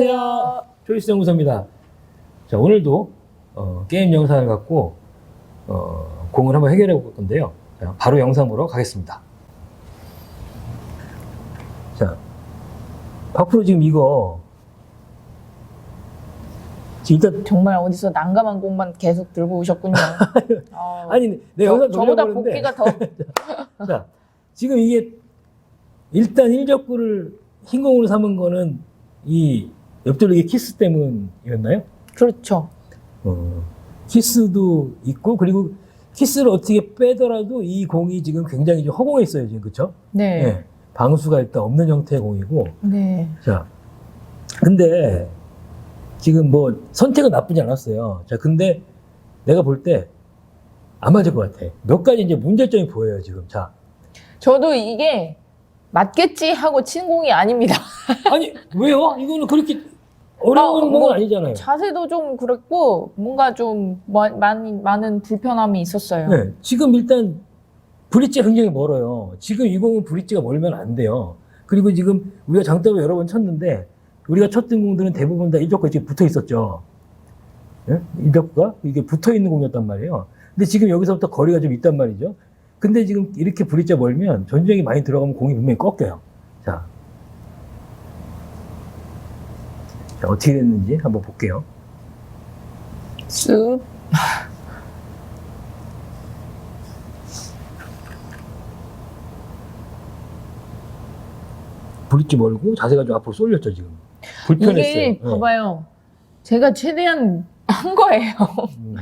안녕하세요. 조이스 연구소입니다. 자, 오늘도 어, 게임 영상을 갖고 어, 공을 한번 해결해 볼 건데요. 자, 바로 영상 보러 가겠습니다. 자, 박프로 지금 이거 일단 정말 어디서 난감한 곡만 계속 들고 오셨군요. 어, 아니 내 저, 영상 저보다 돌려보는데 복귀가 더 자, 지금 이게 일단 1적구를 흰 공으로 삼은 거는 이 옆돌리기 키스 때문이었나요? 그렇죠. 어, 키스도 있고 그리고 키스를 어떻게 빼더라도 이 공이 지금 굉장히 좀 허공에 있어요 지금 그렇죠? 네. 방수가 일단 없는 형태의 공이고 네. 자 근데 지금 뭐 선택은 나쁘지 않았어요. 자 근데 내가 볼 때 안 맞을 것 같아. 몇 가지 이제 문제점이 보여요 지금. 자 저도 이게 맞겠지 하고 친 공이 아닙니다. 아니 왜요? 이거는 그렇게 어려운 아, 건 뭐, 아니잖아요. 자세도 좀 그랬고 뭔가 좀 마- 많이 많은 불편함이 있었어요. 네, 지금 일단 브릿지가 굉장히 멀어요. 지금 이 공은 브릿지가 멀면 안 돼요. 그리고 지금 우리가 장더블 여러 번 쳤는데 우리가 쳤던 공들은 대부분 다 일적과 지금 붙어 있었죠. 예? 일적과 이게 붙어 있는 공이었단 말이에요. 근데 지금 여기서부터 거리가 좀 있단 말이죠. 근데 지금 이렇게 브릿지가 멀면 전쟁이 많이 들어가면 공이 분명히 꺾여요. 자. 자, 어떻게 됐는지 한번 볼게요. 쓱. 브릿지 멀고 자세가 좀 앞으로 쏠렸죠, 지금. 불편했어요. 이게 예. 봐봐요. 제가 최대한 한 거예요. 음.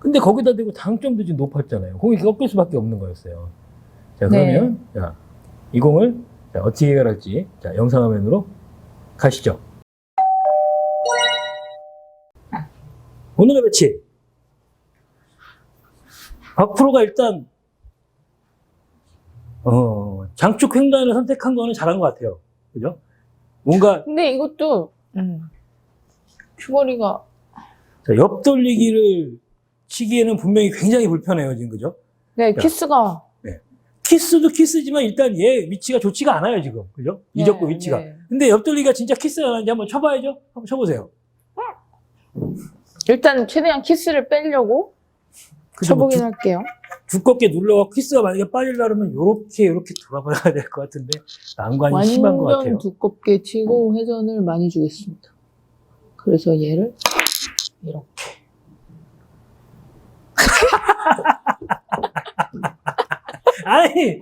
근데 거기다 대고 당점도 지금 높았잖아요. 공이 꺾일 수밖에 없는 거였어요. 자, 네. 그러면, 자, 이 공을 자, 어떻게 해결할지, 자, 영상 화면으로 가시죠. 오늘의 배치. 박프로가 일단, 어, 장축 횡단을 선택한 거는 잘한 것 같아요. 그죠? 뭔가 근데 이것도 음, 큐거리가 자, 옆 돌리기를 치기에는 분명히 굉장히 불편해요, 지금 그죠? 네 키스가 키스도 키스지만 일단 얘 위치가 좋지가 않아요, 지금. 그죠? 이적구 네, 위치가. 네. 근데 옆 돌리기가 진짜 키스가 나는지 한번 쳐봐야죠? 한번 쳐보세요. 일단 최대한 키스를 빼려고? 뭐 쳐보긴 두, 할게요. 두껍게 눌러가 키스가 만약에 빠지려 그러면 요렇게, 요렇게 돌아봐야 될 것 같은데, 난관이 심한 것 같아요. 완전 두껍게 치고 회전을 많이 주겠습니다. 그래서 얘를 이렇게. 아니!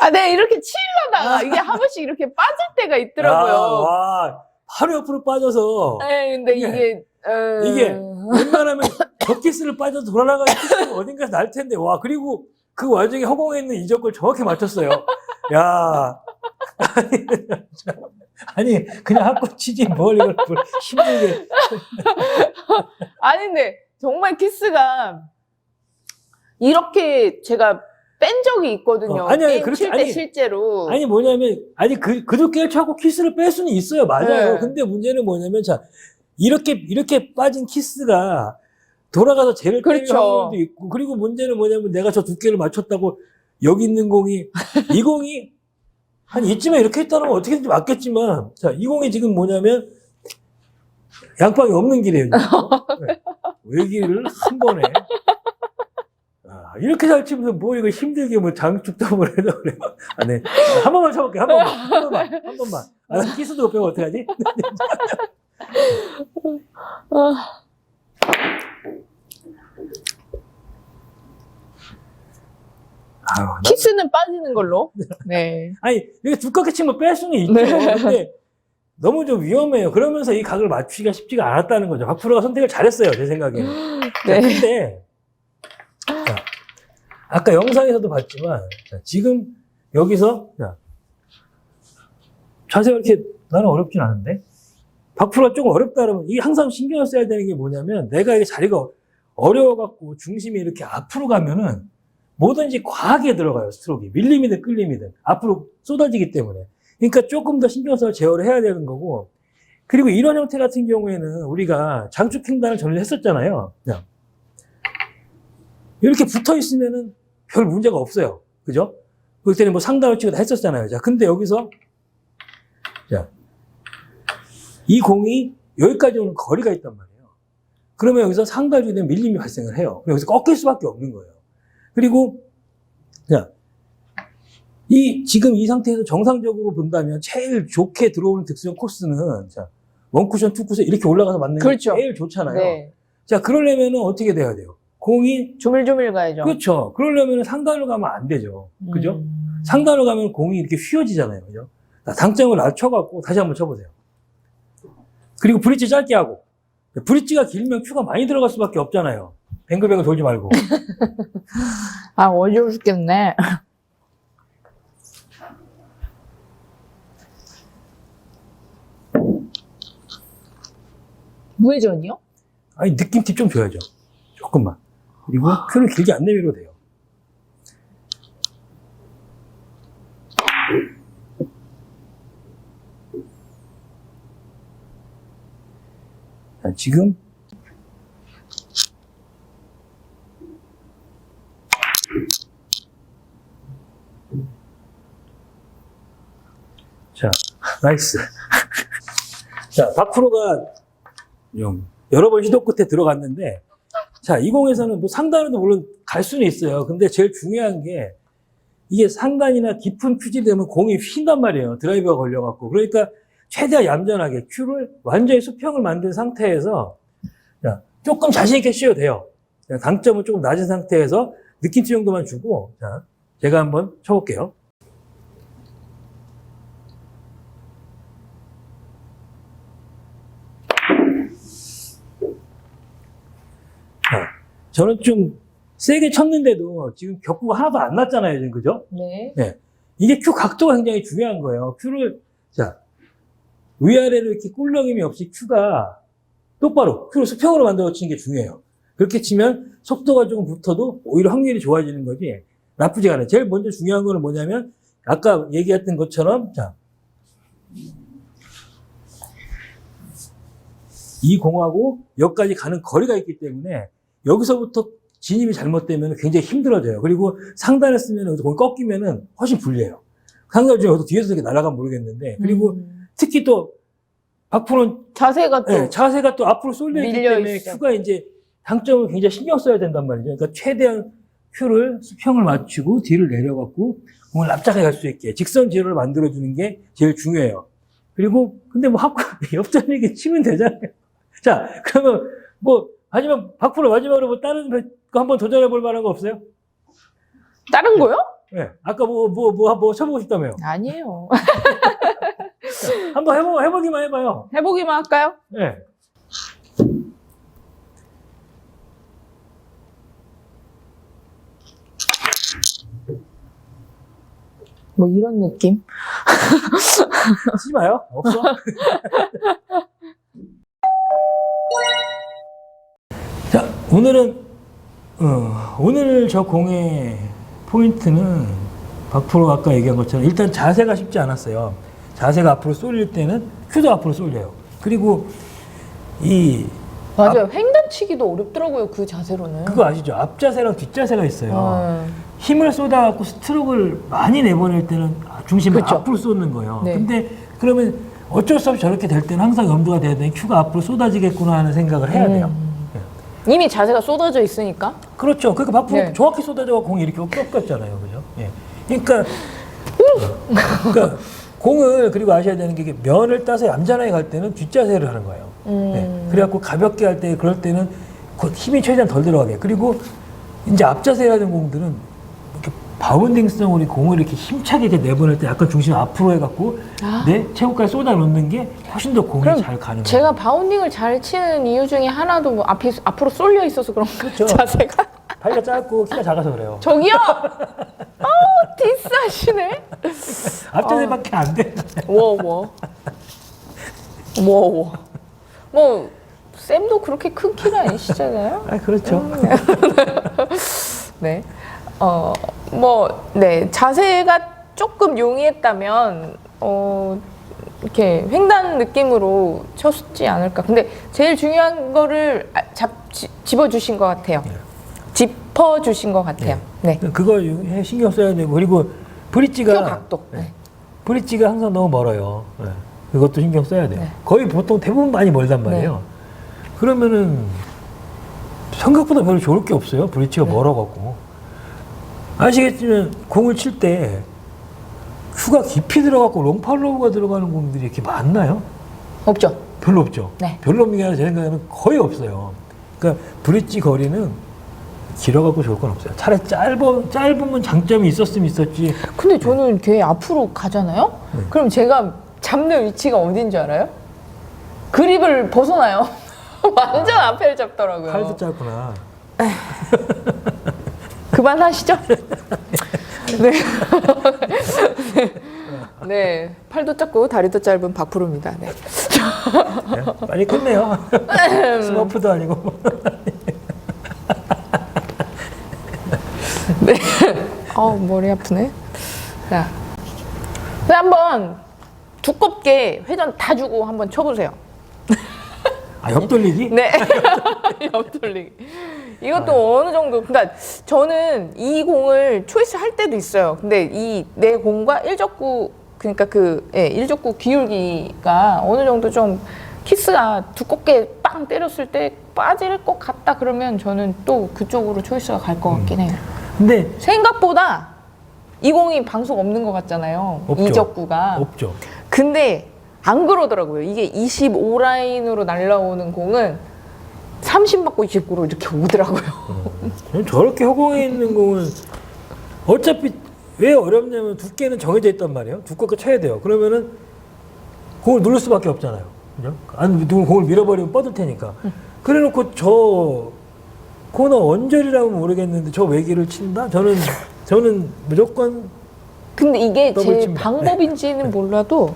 아, 네 이렇게 치려다가 이게 한 번씩 이렇게 빠질 때가 있더라고요. 야, 와, 바로 옆으로 빠져서, 네, 근데 이게- 이게 어... 이게 웬만하면 저 키스를 빠져서 돌아나가는 키스가 어딘가 날 텐데, 와, 그리고 그 와중에 허공에 있는 이적을 정확히 맞췄어요. 야. 아니, 그냥 한껏 치지 뭘 이걸 뭘 힘들게. 아니 근데 정말 키스가 이렇게 제가 뺀 적이 있거든요. 어, 아니, 아니, 그렇게- 칠때 아니, 실제로. 아니, 뭐냐면, 아니, 그, 그렇게 차고 키스를 뺄 수는 있어요. 맞아요. 네. 근데 문제는 뭐냐면, 자, 이렇게, 이렇게 빠진 키스가 돌아가서 쟤를 때릴 그렇죠. 확률도 있고, 그리고 문제는 뭐냐면 내가 저 두께를 맞췄다고 여기 있는 공이, 이 공이 한 이쯤에 이렇게 있다면 어떻게든지 맞겠지만, 자, 이 공이 지금 뭐냐면 양방이 없는 길이에요. 네. 외기를 한 번에. 아, 이렇게 잘 치면서 뭐 이거 힘들게 뭐 장축담을 해도 그래요. 아, 네. 한 번만 쳐볼게요. 한 번만. 한 번만. 한 번만. 아, 나 키스도 못 빼고 어떡하지? 아, 아유, 나- 키스는 빠지는 걸로. 네. 아니, 이게 두껍게 치면 뺄 수는 있죠. 네. 근데 너무 좀 위험해요. 그러면서 이 각을 맞추기가 쉽지가 않았다는 거죠. 박프로가 선택을 잘했어요. 제 생각에는. 자, 네. 근데, 자, 아까 영상에서도 봤지만, 자, 지금 여기서, 자, 자세가 이렇게 나는 어렵진 않은데, 박프로가 조금 어렵다 그러면, 이게 항상 신경을 써야 되는 게 뭐냐면, 내가 이게 자리가 어려워갖고 중심이 이렇게 앞으로 가면은, 뭐든지 과하게 들어가요, 스트로크가. 밀리미든 끌리미든. 앞으로 쏟아지기 때문에. 그러니까 조금 더 신경 써서 제어를 해야 되는 거고, 그리고 이런 형태 같은 경우에는 우리가 장축 횡단을 전에 했었잖아요. 이렇게 붙어 있으면은 별 문제가 없어요. 그죠? 그때는 뭐 상담을 치고 다 했었잖아요. 자, 근데 여기서, 자, 이 공이 여기까지 오는 거리가 있단 말이에요. 그러면 여기서 상가주에 대한 밀림이 발생을 해요. 여기서 꺾일 수밖에 없는 거예요. 그리고 자, 이 지금 이 상태에서 정상적으로 본다면 제일 좋게 들어오는 득수형 코스는 자, 원 쿠션, 투 쿠션 이렇게 올라가서 맞는 게 그렇죠. 제일 좋잖아요. 네. 자, 그러려면 어떻게 돼야 돼요? 공이 조밀조밀 가야죠. 그렇죠. 그러려면 상단으로 가면 안 되죠. 그죠? 음. 상단으로 가면 공이 이렇게 휘어지잖아요. 그죠? 자, 당점을 낮춰갖고 다시 한번 쳐보세요. 그리고 브릿지 짧게 하고. 브릿지가 길면 큐가 많이 들어갈 수밖에 없잖아요. 뱅글뱅글 돌지 말고. 아, 어지러워 죽겠네. 무회전이요? 아니, 느낌 팁 좀 줘야죠. 조금만. 그리고 큐를 길게 안 내밀어도 돼요. 자, 지금 자, 나이스. 자, 박프로가 좀 여러 번 시도 끝에 들어갔는데, 자, 이 공에서는 뭐 상단에도 물론 갈 수는 있어요. 근데 제일 중요한 게, 이게 상단이나 깊은 큐지 되면 공이 휜단 말이에요. 드라이버가 걸려갖고. 그러니까 최대한 얌전하게 큐를 완전히 수평을 만든 상태에서, 자, 조금 자신있게 쉬어도 돼요. 자, 당점은 조금 낮은 상태에서 느낌 티 정도만 주고, 자, 제가 한번 쳐볼게요. 자, 저는 좀 세게 쳤는데도 지금 격구가 하나도 안 났잖아요, 지금 그죠? 네. 이게 큐 각도가 굉장히 중요한 거예요. 큐를 자 위아래로 이렇게 꿀렁임이 없이 큐가 똑바로 큐를 수평으로 만들어 치는 게 중요해요. 그렇게 치면 속도가 조금 붙어도 오히려 확률이 좋아지는 거지 나쁘지 않아요. 제일 먼저 중요한 거는 뭐냐면 아까 얘기했던 것처럼 자. 이 공하고 여기까지 가는 거리가 있기 때문에 여기서부터 진입이 잘못되면 굉장히 힘들어져요. 그리고 상단에 쓰면 여기서 공이 꺾이면은 훨씬 불리해요. 상단 중에 뒤에서 이렇게 날아가면 모르겠는데 그리고 음. 특히 또 박프로는 자세가 또 네, 자세가 또 앞으로 쏠려 있기 때문에 있어. 큐가 이제 당점을 굉장히 신경 써야 된단 말이죠. 그러니까 최대한 큐를 수평을 맞추고 뒤를 내려갖고 공을 납작하게 갈 수 있게 직선 지로를 만들어주는 게 제일 중요해요. 그리고 근데 뭐 하고 옆자리게 치면 되잖아요. 자 그러면 뭐 하지만 박프로 마지막으로 뭐 다른 거 한번 도전해 볼 만한 거 없어요? 다른 거요? 네. 아까 뭐 뭐 뭐 뭐 쳐보고 싶다며요. 아니에요. 한번 해보 해보기만 해봐요. 해보기만 할까요? 네. 뭐 이런 느낌? 쓰지 마요. 없어. 오늘은, 어, 오늘 저 공의 포인트는 박프로 아까 얘기한 것처럼 일단 자세가 쉽지 않았어요. 자세가 앞으로 쏠릴 때는 큐도 앞으로 쏠려요. 그리고 이, 맞아요. 횡단치기도 어렵더라고요. 그 자세로는. 그거 아시죠? 앞자세랑 뒷자세가 있어요. 음. 힘을 쏟아갖고 스트로크를 많이 내보낼 때는 중심을 그쵸. 앞으로 쏟는 거예요. 네. 근데 그러면 어쩔 수 없이 저렇게 될 때는 항상 염두가 돼야 되는 큐가 앞으로 쏟아지겠구나 하는 생각을 해야 돼요. 음. 이미 자세가 쏟아져 있으니까. 그렇죠. 그러니까 앞으로 네. 정확히 쏟아져가 공이 이렇게 꺾였잖아요. 그죠? 예. 그러니까, 그러니까 공을 그리고 아셔야 되는 게 이게 면을 따서 얌전하게 갈 때는 뒷자세를 하는 거예요. 음. 네. 그래갖고 가볍게 할 때 그럴 때는 그 힘이 최대한 덜 들어가게. 그리고 이제 앞자세라는 공들은 바운딩성으로 이 공을 이렇게 힘차게 이렇게 내보낼 때 약간 중심 앞으로 해갖고 아. 내 체구까지 쏟아 놓는 게 훨씬 더 공이 그럼 잘 가는 거예요. 제가 바운딩을 잘 치는 이유 중에 하나도 뭐 앞이 앞으로 쏠려 있어서 그런 그렇죠. 자세가. 발가 짧고 키가 작아서 그래요. 저기요. 아우 디스하시네. 앞자세밖에 안 돼. 워워. 워워. 뭐 쌤도 그렇게 큰 키는 아니시잖아요. 아 그렇죠. 음. 네. 어, 뭐, 네. 자세가 조금 용이했다면, 어, 이렇게 횡단 느낌으로 쳤지 않을까. 근데 제일 중요한 거를 아- 잡, 지- 집어주신 것 같아요. 네. 짚어주신 것 같아요. 네. 그거 유- 신경 써야 되고 그리고 브릿지가 표 각도. 네. 네. 브릿지가 항상 너무 멀어요. 네. 그것도 신경 써야 돼요. 네. 거의 보통 대부분 많이 멀단 말이에요. 그러면은 생각보다 별로 좋을 게 없어요. 브릿지가 네. 멀어갖고. 아시겠지만 공을 칠 때 큐가 깊이 들어가고 롱팔로우가 들어가는 공들이 이렇게 많나요? 없죠. 별로 없죠. 네. 별로 없는 게 아니라 제 생각에는 거의 없어요. 그러니까 브릿지 거리는 길어갖고 좋을 건 없어요. 차라리 짧아, 짧으면 장점이 있었으면 있었지. 근데 저는 걔 앞으로 가잖아요? 네. 그럼 제가 잡는 위치가 어딘 줄 알아요? 그립을 벗어나요. 완전 앞에를 잡더라고요. 팔도 짧구나. 그만하시죠. 네. 네. 팔도 짧고 다리도 짧은 박프로입니다. 네. 네, 빨리 끝내요. 스머프도 아니고. 아우 머리 아프네. 자, 한번 두껍게 회전 다 주고 한번 쳐보세요. 아, 옆돌리기? 네. 옆돌리기. 이것도 어느 정도, 그러니까 저는 이 공을 초이스 할 때도 있어요. 근데 이 내 공과 일적구, 그러니까 그, 예, 일적구 기울기가 어느 정도 좀 키스가 두껍게 빵 때렸을 때 빠질 것 같다 그러면 저는 또 그쪽으로 초이스가 갈 것 같긴 해요. 근데 생각보다 이 공이 방송 없는 것 같잖아요. 없죠. 이 적구가. 없죠. 근데 안 그러더라고요. 이게 25라인으로 날라오는 공은 30 맞고 29로 이렇게 오더라고요. 저는 저렇게 허공에 있는 공은 어차피 왜 어렵냐면 두께는 정해져 있단 말이에요. 두껍게 쳐야 돼요. 그러면은 공을 누를 수밖에 없잖아요. 그죠? 안 누구 공을 밀어버리면 뻗을 테니까. 그래놓고 저 코너 원절이라고 모르겠는데 저 외기를 친다? 저는 저는 무조건 근데 이게 더블 제 친다. 방법인지는 몰라도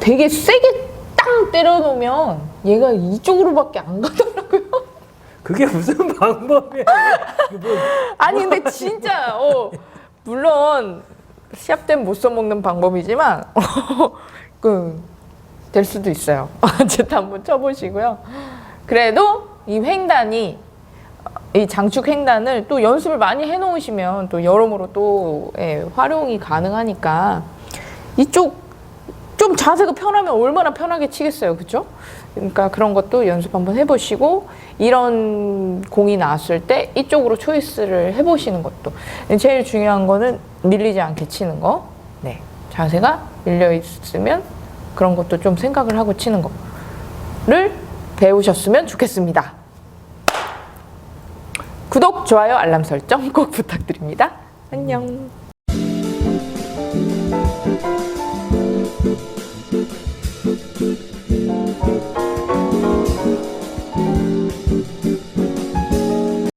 되게 세게 땅 때려놓으면 얘가 이쪽으로밖에 안 가더라고요. 그게 무슨 방법이야? 뭐 아니 근데 진짜 어, 물론 시합 때는 못 써먹는 방법이지만 그, 될 수도 있어요. 어쨌든 한번 쳐보시고요. 그래도 이 횡단이 이 장축 횡단을 또 연습을 많이 해놓으시면 또 여러모로 또 예, 활용이 가능하니까 이쪽 좀 자세가 편하면 얼마나 편하게 치겠어요, 그렇죠? 그러니까 그런 것도 연습 한번 해보시고 이런 공이 나왔을 때 이쪽으로 초이스를 해보시는 것도 제일 중요한 거는 밀리지 않게 치는 거. 네, 자세가 밀려 있으면 그런 것도 좀 생각을 하고 치는 거를 배우셨으면 좋겠습니다. 구독, 좋아요, 알람 설정 꼭 부탁드립니다. 안녕. 음. thank you.